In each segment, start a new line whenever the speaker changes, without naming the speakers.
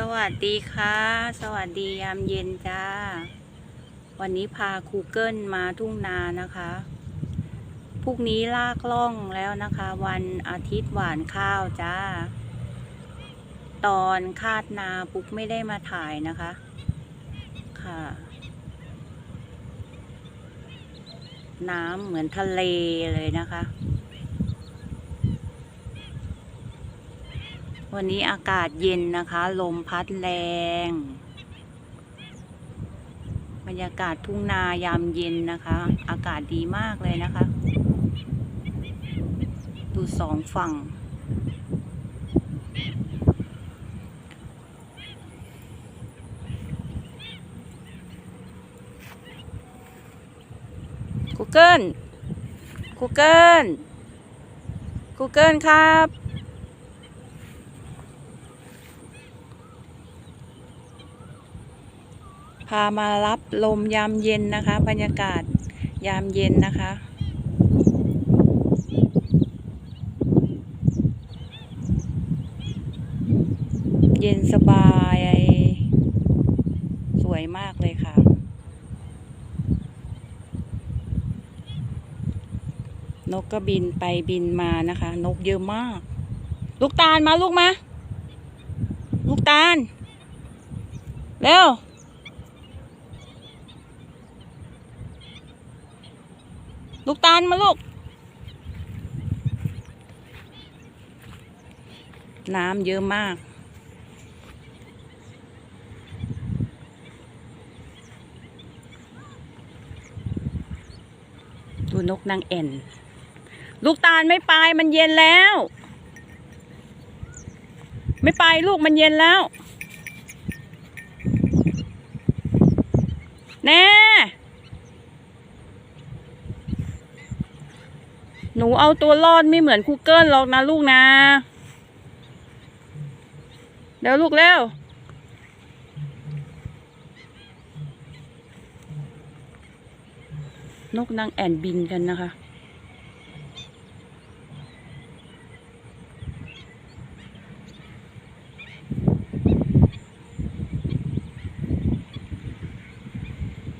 สวัสดีค่ะ สวัสดียามเย็นจ้า วันนี้พาคูเกิลมาทุ่งนานะคะพรุ่งนี้ลากล่องแล้วนะคะ วันอาทิตย์หวานข้าวจ้า ตอนคาดนาปุ๊กไม่ได้มาถ่ายนะคะ ค่ะ น้ำเหมือนทะเลเลยนะคะ วันนี้อากาศเย็นนะคะ ลมพัดแรง บรรยากาศทุ่งนายามเย็นนะคะ อากาศดีมากเลยนะคะ ดูสองฝั่งกูเกิลกูเกิลกูเกิลครับ พามารับลมยามเย็นนะคะ บรรยากาศยามเย็นนะคะ เย็นสบาย สวยมากเลยค่ะ นกก็บินไปบินมานะคะ นกเยอะมาก ลูกตาลมาลูกมา ลูกตาล เร็ว ลูกตาลมาลูก น้ำเยอะมาก ดูนกนางแอ่น ลูกตาลไม่ไปมันเย็นแล้ว ไม่ไปลูกมันเย็นแล้ว แน่ หนูเอาตัวรอดไม่เหมือนคูเกิลหรอกนะลูกนะ เดี๋ยวลูกเร็วนกนางแอ่นบินกันนะคะ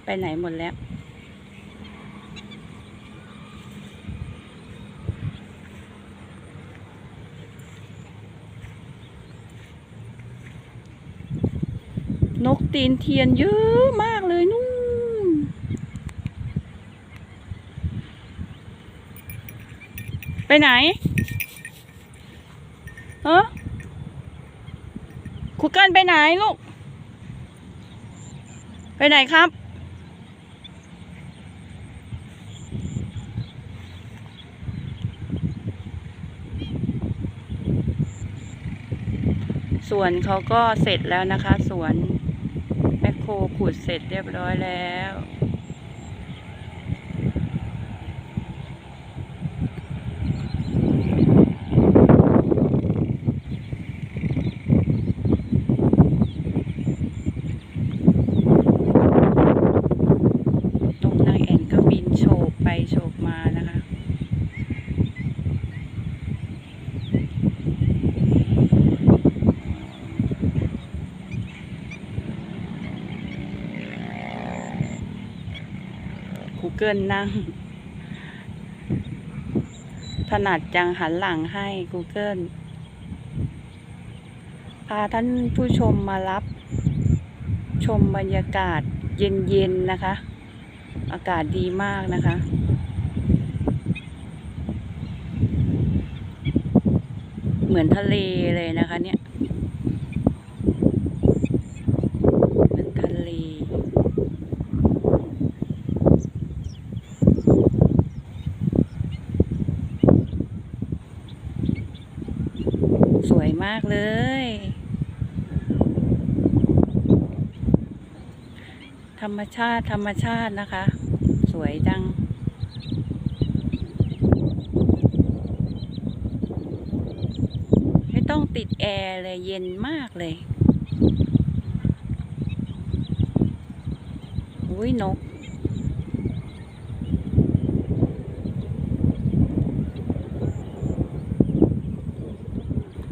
ไปไหนหมดแล้ว นกตีนเทียนเยอะมากเลยนู่น ไปไหน เออครูเกิลไปไหนลูก ไปไหนครับ สวนเขาก็เสร็จแล้วนะคะ สวน คโคขุดเสร็จเรียบร้อยแล้ว ตรงนางแอ่นก็บินโฉบไปโฉบมานะคะ Google นั่ง ถนัดจังหันหลังให้ Google พาท่านผู้ชมมารับ ชมบรรยากาศเย็นๆนะคะ อากาศดีมากนะคะเหมือนทะเลเลยนะคะเนี่ย เหมือนทะเล สวยมากเลย ธรรมชาติธรรมชาตินะคะ สวยจังไม่ต้องติดแอร์เลยเย็นมากเลย อุ้ยนก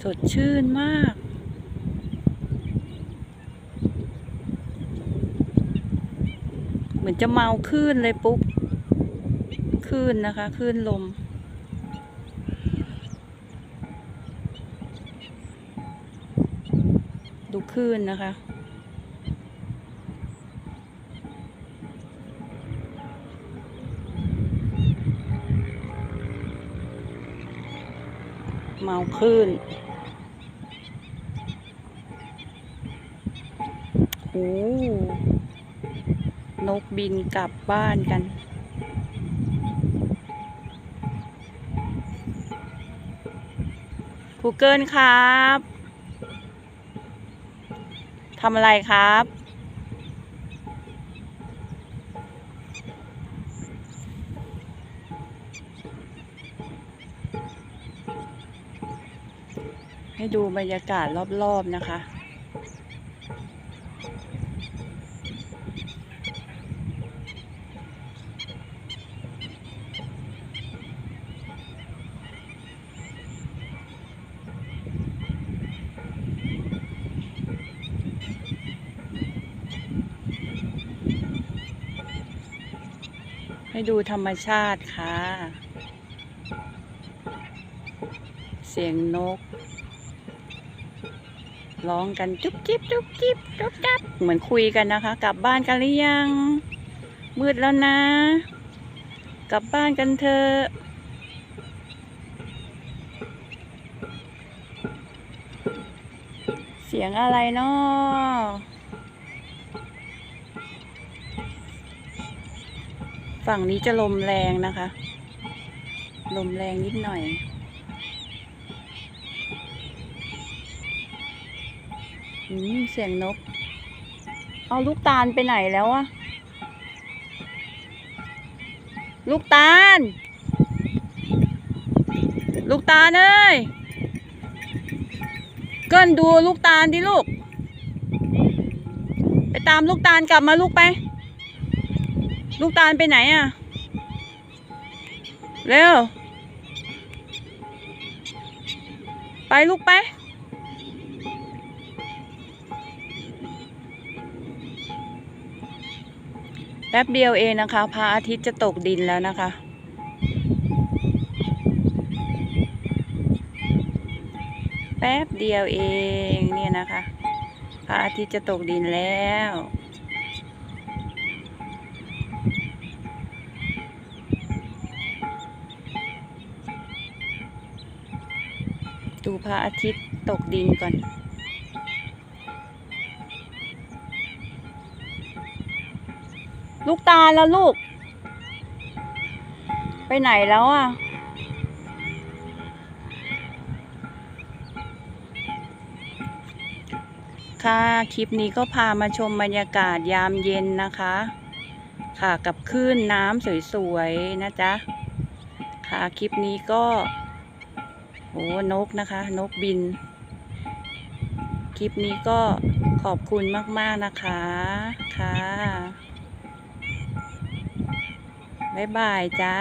สดชื่นมาก เหมือนจะเมาขึ้นเลยปุ๊บขึ้นนะคะขึ้นลม ดูขึ้นนะคะเมาขึ้น โอ้นกบินกลับบ้านกันครูเกิลครับทำอะไรครับ ให้ดูบรรยากาศรอบ ๆ นะคะ ให้ดูธรรมชาติค่ะ เสียงนก ร้องกันจุ๊บจิ๊บจุ๊บจิ๊บจุ๊บจับเหมือนคุยกันนะคะ กลับบ้านกันหรือยัง มืดแล้วนะ กลับบ้านกันเถอะเสียงอะไรเนาะ ฝั่งนี้จะลมแรงนะคะ ลมแรงนิดหน่อยอืมเสียงนก เอาลูกตาลไปไหนแล้วอะลูกตาล ลูกตาลเอ้ย เกินดูลูกตาลดิลูก ไปตามลูกตาลกลับมาลูกไป ลูกตาลไปไหนอะเร็ว ไปลูกไป แป๊บเดียวเองนะคะพระอาทิตย์จะตกดินแล้วนะคะแป๊บเดียวเองเนี่ยนะคะพระอาทิตย์จะตกดินแล้ว ดูพระอาทิตย์ตกดินก่อน ลูกตาลแล้วลูก ไปไหนแล้วอะ ค่ะ คลิปนี้ก็พามาชมบรรยากาศยามเย็นนะคะ ค่ะกับคลื่นน้ำสวย ๆ นะจ๊ะ ค่ะ คลิปนี้ก็ โอ้นกนะคะ นกบิน คลิปนี้ก็ขอบคุณมาก ๆ นะคะ ค่ะ บ๊ายบายจ้า